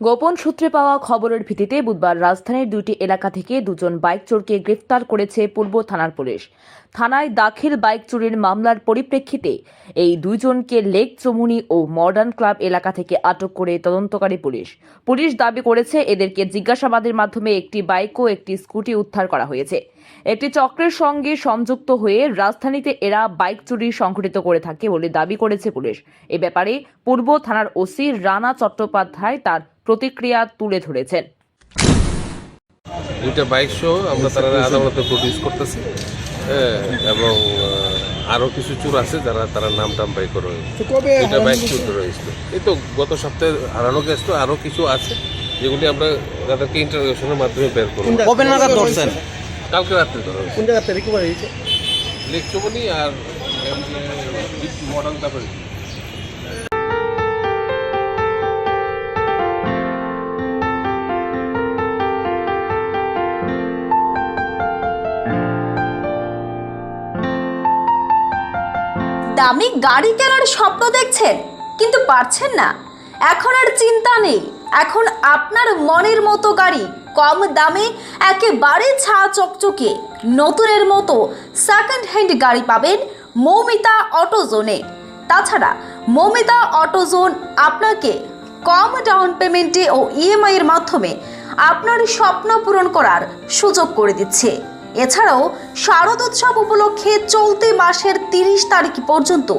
গোপন সূত্রে পাওয়া খবরের ভিত্তিতে বুধবার রাজধানীর দুটি এলাকা থেকে দুজন বাইক চোরকে গ্রেফতার করেছে পূর্ব থানার পুলিশ। থানায় দাখিল বাইক চুরির মামলার পরিপ্রেক্ষিতে এই দুইজনকে লেক চমুনি ও মডার্ন ক্লাব এলাকা থেকে আটক করে তদন্তকারী পুলিশ। পুলিশ দাবি করেছে, এদেরকে জিজ্ঞাসাবাদের মাধ্যমে একটি বাইক ও একটি স্কুটি উদ্ধার করা হয়েছে। একটি চক্রের সঙ্গে সংযুক্ত হয়ে রাজধানীতে এরা বাইক চুরি সংঘটিত করে থাকে বলে দাবি করেছে পুলিশ। এ ব্যাপারে পূর্ব থানার ওসি রানা চট্টোপাধ্যায় তার প্রতিক্রিয়া তুলে ধরেছেন। দুইটা বাইক সহ আমরা তারা আদালতে প্রডিউস করতেছি। হ্যাঁ এবং আহ, আরও কিছু চুর আছে যারা তারা নাম টাম বাই করে দুইটা বাইক চুর ধরে হয়েছিল এই তো গত সপ্তাহে হারানো গেছে তো আরও কিছু আছে যেগুলি আমরা তাদেরকে ইন্টারভিউশনের মাধ্যমে বের করব। কবে নাগাদ ধরছেন? কালকে রাত্রে ধরা কোন জায়গাতে রিকভারি হয়েছে? লেক আর মডার্ন তারপরে। দামি গাড়ি কেনার স্বপ্ন দেখছেন, কিন্তু পারছেন না। এখন আর চিন্তা নেই। এখন আপনার মনের মতো গাড়ি, কম দামে, একেবারে ছা চকচকে, নতুনের মতো সেকেন্ড হ্যান্ড গাড়ি পাবেন মৌমিতা অটোজোনে। তাছাড়া মৌমিতা অটোজোন আপনাকে কম ডাউন পেমেন্টে ও ইএমআইয়ের মাধ্যমে আপনার স্বপ্ন পূরণ করার সুযোগ করে দিচ্ছে। এছাড়াও শারদ উৎসব উপলক্ষে চলতি মাসের তিরিশ তারিখ পর্যন্ত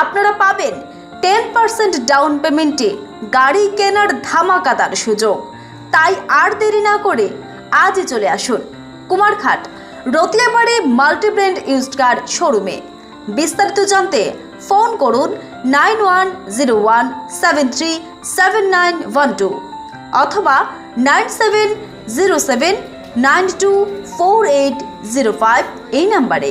আপনারা পাবেন টেন পার্সেন্ট ডাউন পেমেন্টে গাড়ি কেনার ধামাকাদার সুযোগ। তাই আর দেরি না করে আজই চলে আসুন Kumarghat Ratiabari multibrand used car শোরুমে বিস্তারিত জানতে ফোন করুন nine one zero one seven three seven nine one two অথবা nine seven zero seven nine two four eight zero five এই নাম্বারে।